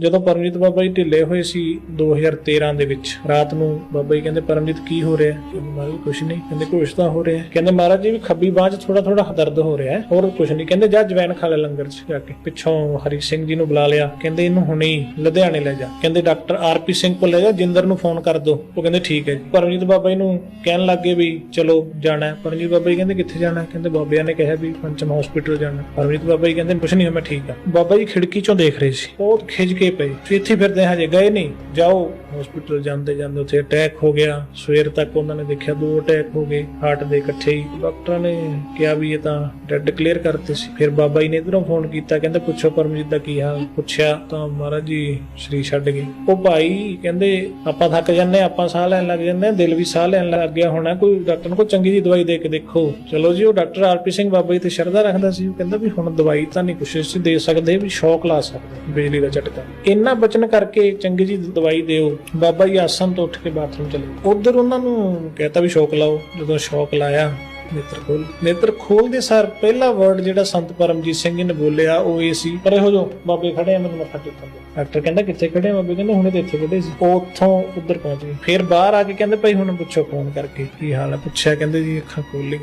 ਜਦੋਂ ਪਰਮਜੀਤ ਬਾਬਾ ਜੀ ਢਿੱਲੇ ਹੋਏ ਸੀ 2013 ਦੇ ਵਿੱਚ, ਰਾਤ ਨੂੰ ਬਾਬਾ ਜੀ ਕਹਿੰਦੇ, ਪਰਮਜੀਤ, ਕੀ ਹੋ ਰਿਹਾ? ਹੈ ਮਹਾਰਾਜ, ਕੁਛ ਨਹੀਂ। ਕਹਿੰਦੇ, ਕੁਛ ਤਾਂ ਹੋ ਰਿਹਾ। ਹੈ ਕਹਿੰਦੇ, ਮਹਾਰਾਜ ਜੀ, ਵੀ ਖੱਬੀ ਬਾਂਹ 'ਚ ਥੋੜਾ ਥੋੜਾ ਦਰਦ ਹੋ ਰਿਹਾ ਹੈ, ਹੋਰ ਕੁਛ ਨਹੀਂ। ਕਹਿੰਦੇ, ਜਾ ਜਵੈਨ ਖਾ ਲੈ ਲੰਗਰ 'ਚ ਜਾ ਕੇ। ਪਿੱਛੋਂ ਹਰੀ ਸਿੰਘ ਜੀ ਨੂੰ ਬੁਲਾ ਲਿਆ। ਕਹਿੰਦੇ, ਇਹਨੂੰ ਹੁਣੇ ਹੀ ਲੁਧਿਆਣੇ ਲੈ ਜਾ। ਕਹਿੰਦੇ, ਡਾਕਟਰ ਆਰਪੀ ਸਿੰਘ ਕੋਲ ਲੈ ਜਾ, ਜਿੰਦਰ ਨੂੰ ਫੋਨ ਕਰ ਦੋ। ਉਹ ਕਹਿੰਦੇ, ਠੀਕ ਹੈ ਜੀ। ਪਰਮਜੀਤ ਬਾਬਾ ਜੀ ਨੂੰ ਕਹਿਣ ਲੱਗੇ ਵੀ, ਚਲੋ, ਜਾਣਾ ਪਰਮਜੀਤ ਬਾਬਾ ਜੀ ਕਹਿੰਦੇ, ਕਿੱਥੇ ਜਾਣਾ? ਕਹਿੰਦੇ, ਬਾਬਿਆਂ ਨੇ ਕਿਹਾ ਵੀ ਪੰਚਮ ਹਸਪੀਟਲ ਜਾਣਾ। ਹੈ। ਪਰਮਜੀਤ ਬਾਬਾ ਜੀ ਕਹਿੰਦੇ, ਕੁਛ ਨਹੀਂ, ਮੈਂ ਠੀਕ ਆ ਬਾਬਾ ਜੀ ਖਿੜਕੀ ਚੋਂ ਦੇਖ ਰਹੇ ਸੀ। ਬਹੁਤ ਖਿੱਚ ਕੇ ਪਏ ਫਿਰ ਇੱਥੇ ਫਿਰਦੇ ਹਜੇ ਗਏ ਨਹੀਂ। ਜਾਓ ਹਸਪੀਟਲ ਜਾਂਦੇ ਜਾਂਦੇ ਉੱਥੇ ਅਟੈਕ ਹੋ ਗਿਆ। ਸਵੇਰ ਤੱਕ ਉਹਨਾਂ ਨੇ ਦੇਖਿਆ ਦੋ ਅਟੈਕ ਹੋ ਗਏ ਹਾਰਟ ਦੇ ਇਕੱਠੇ ਹੀ। ਡਾਕਟਰਾਂ ਨੇ ਕਿਹਾ ਵੀ ਇਹ ਤਾਂ ਡੈਡ ਡਿਕਲੇਅਰ ਕਰਤੇ ਸੀ। ਫਿਰ ਬਾਬਾ ਜੀ ਨੇ ਇਧਰੋਂ ਫੋਨ ਕੀਤਾ ਕਹਿੰਦੇ ਪੁੱਛੋ ਪਰਮਜੀਤ ਦਾ ਕੀ ਹਾਲ? ਪੁੱਛਿਆ ਤਾਂ ਮਹਾਰਾਜ ਜੀ ਸ਼੍ਰੀ ਛੱਡ ਗਏ। ਉਹ ਭਾਈ ਕਹਿੰਦੇ ਆਪਾਂ ਥੱਕ ਜੰਨੇ ਆਪਾਂ ਸਾਹ ਲੈਣ ਲੱਗ ਜੰਨੇ ਆ, ਦਿਲ ਵੀ ਸਾਹ ਲੈਣ ਲੱਗ ਗਿਆ ਹੋਣਾ। ਕੋਈ ਡਾਕਟਰ ਨੂੰ ਕੋਈ ਚੰਗੀ ਜੀ ਦਵਾਈ ਦੇ ਕੇ ਦੇਖੋ। ਚਲੋ ਜੀ ਉਹ ਡਾਕਟਰ ਆਰਪੀ ਸਿੰਘ ਬਾਬਾ ਜੀ ਤੇ ਸ਼ਰਧਾ ਰੱਖਦਾ ਸੀ। ਉਹ ਕਹਿੰਦਾ ਵੀ ਹੁਣ ਦਵਾਈ ਤਾਂ ਨਹੀਂ ਕੁਛ ਅਸੀਂ ਦੇ ਸਕਦੇ ਵੀ ਸ਼ੌਕ ਲਾ ਸਕਦੇ ਬਿਜਲੀ ਦਾ ਝਟਕਾ। ਇੰਨਾ ਬਚਨ ਕਰਕੇ ਚੰਗੀ ਜੀ ਦਵਾਈ ਦਿਓ। ਬਾਬਾ ਜੀ ਆਸਨ ਤੋਂ ਉੱਠ ਕੇ ਬਾਥਰੂਮ ਚਲੇ ਉਧਰ ਉਹਨਾਂ ਨੂੰ ਕਹਤਾ ਵੀ ਸ਼ੌਕ ਲਾਓ। ਜਦੋਂ ਸ਼ੌਕ ਲਾਇਆ, ਨੇਤਰ ਖੋਲ ਨੇਤਰ ਖੋਲਦੇ ਸਾਰ ਪਹਿਲਾ ਵਰਡ ਜਿਹੜਾ ਸੰਤ ਪਰਮਜੀਤ ਸਿੰਘ ਜੀ ਨੇ ਬੋਲਿਆ, ਉਹ ਇਹ ਸੀ, ਪਰ ਇਹੋ ਜੋ ਬਾਬੇ ਖੜੇ ਆ, ਮੈਨੂੰ ਮੱਥਾ ਟੇਕਣ ਦਿਓ। ਡਾਕਟਰ ਕਹਿੰਦਾ, ਕਿੱਥੇ ਖੜੇ ਆ ਬਾਬੇ? ਕਹਿੰਦੇ, ਹੁਣੇ ਤੇ ਇੱਥੇ ਖੜੇ ਸੀ। ਉਹ ਉੱਥੋਂ ਉੱਧਰ ਪਹੁੰਚ ਗਏ। ਫਿਰ ਬਾਹਰ ਆ ਕੇ ਕਹਿੰਦੇ, ਭਾਈ ਹੁਣ ਪੁੱਛੋ ਫੋਨ ਕਰਕੇ, ਕੀ ਹਾਲ ਹੈ ਪੁੱਛਿਆ, ਕਹਿੰਦੇ, ਜੀ ਅੱਖਾਂ ਖੋਲ ਲਈਆਂ।